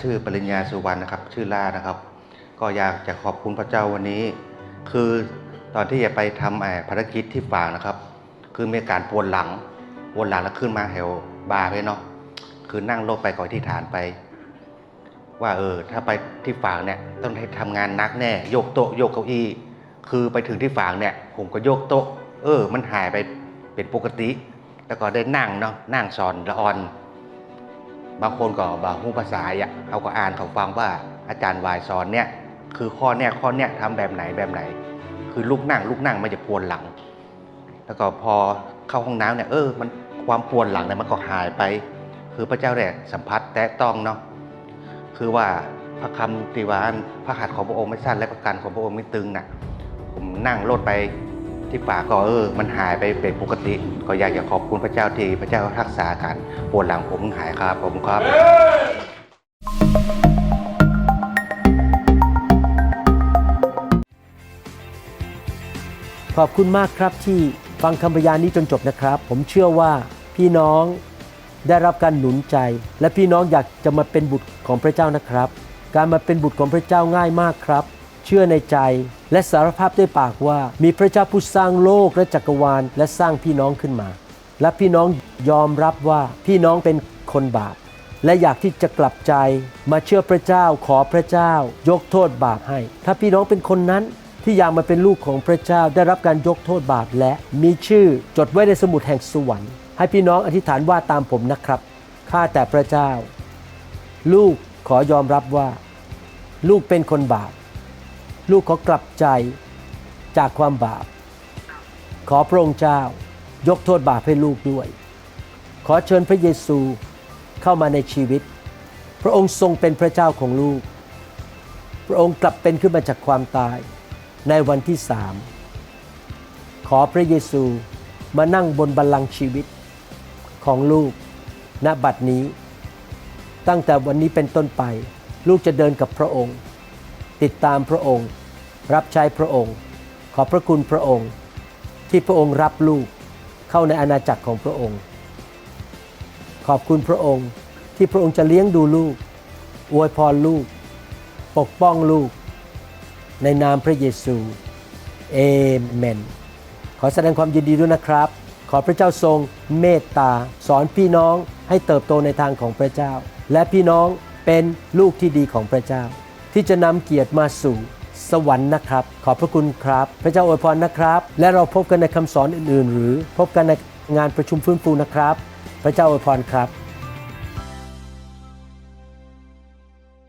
ชื่อปริญญาสุวรรณนะครับ ชื่อล่านะครับ ก็อยากจะขอบคุณพระเจ้าวันนี้ คือตอนที่จะไปทำไอ้ภารกิจที่ฝางนะครับ คือมีการปวดหลังปวดหลังแล้วขึ้นมาแถวบาร์ไปเนาะคือนั่งรถไปก่อนที่ฐานไป ว่าเออถ้าไปที่ฝางเนี่ยต้องให้ทำงานหนักแน่ โยกโต๊ะโยกเก้าอี้ คือไปถึงที่ฝางเนี่ย ผมก็โยกโต๊ะ เออ มันหายไปเป็นปกติ แล้วก็ได้นั่งเนาะนั่งสอนละออน บางคนก็บางผู้ภาษาอะเขาก็อ่านเขาฟังว่าอาจารย์วายสอนเนี่ยคือข้อเนี่ยข้อเนี่ยทำแบบไหนแบบไหน คือลุกนั่งลุกนั่งมันจะปวดหลัง แล้วก็พอเข้าห้องน้ำเนี่ยเออมันความปวดหลังเนี่ยมันก็หายไป คือพระเจ้าเนี่ยสัมผัสแตะต้องเนาะคือว่าพระคำตีวานพระหัตถ์ของพระองค์ไม่สั้นและประกันของพระองค์ไม่ตึงน่ะผมนั่งรถไป ที่ป่าก็เออ มันหายไปเป็นปกติ ก็อยากจะขอบคุณพระเจ้าที่พระเจ้ารักษาการปวดหลังผมหายครับผมครับขอบคุณมากครับที่ฟังคำพยานนี้จนจบนะครับ ผมเชื่อว่าพี่น้องได้รับการหนุนใจ และพี่น้องอยากจะมาเป็นบุตรของพระเจ้านะครับ การมาเป็นบุตรของพระเจ้าง่ายมากครับ เชื่อในใจ และสารภาพด้วยปากว่า มีพระเจ้าผู้สร้างโลกและจักรวาล และสร้างพี่น้องขึ้นมา และพี่น้องยอมรับว่าพี่น้องเป็นคนบาปและอยากที่จะกลับใจมาเชื่อพระเจ้าขอพระเจ้า ยกโทษบาปให้ ถ้าพี่น้องเป็นคนนั้นที่อยากมาเป็นลูกของพระเจ้าได้รับการยกโทษบาปและมีชื่อจดไว้ในสมุดแห่งสวรรค์ให้พี่น้องอธิษฐานว่าตามผมนะครับข้าแต่พระเจ้า ลูกขอยอมรับว่า ลูกเป็นคนบาป ลูกขอกลับใจจากความบาป ขอพระองค์เจ้ายกโทษบาปให้ลูกด้วย ขอเชิญพระเยซูเข้ามาในชีวิต พระองค์ทรงเป็นพระเจ้าของลูก พระองค์กลับเป็นขึ้นมาจากความตายในวันที่สามขอพระเยซูมานั่งบนบัลลังก์ชีวิตของลูกณบัดนี้ ตั้งแต่วันนี้เป็นต้นไป ลูกจะเดินกับพระองค์ ติดตามพระองค์ รับใช้พระองค์ ขอบพระคุณพระองค์ ที่พระองค์รับลูกเข้าในอาณาจักรของพระองค์ ขอบคุณพระองค์ที่พระองค์จะเลี้ยงดูลูก อวยพรลูก ปกป้องลูก ในนามพระเยซูเอเมน ขอแสดงความยินดีด้วยนะครับ ขอพระเจ้าทรงเมตตา สอนพี่น้องให้เติบโตในทางของพระเจ้า และพี่น้องเป็นลูกที่ดีของพระเจ้า ที่จะนำเกียรติมาสู่สวรรค์นะครับ ขอบพระคุณครับ พระเจ้าอวยพรนะครับ และเราพบกันในคำสอนอื่น ๆ หรือพบกันในงานประชุมฟื้นฟูนะครับ พระเจ้าอวยพรครับ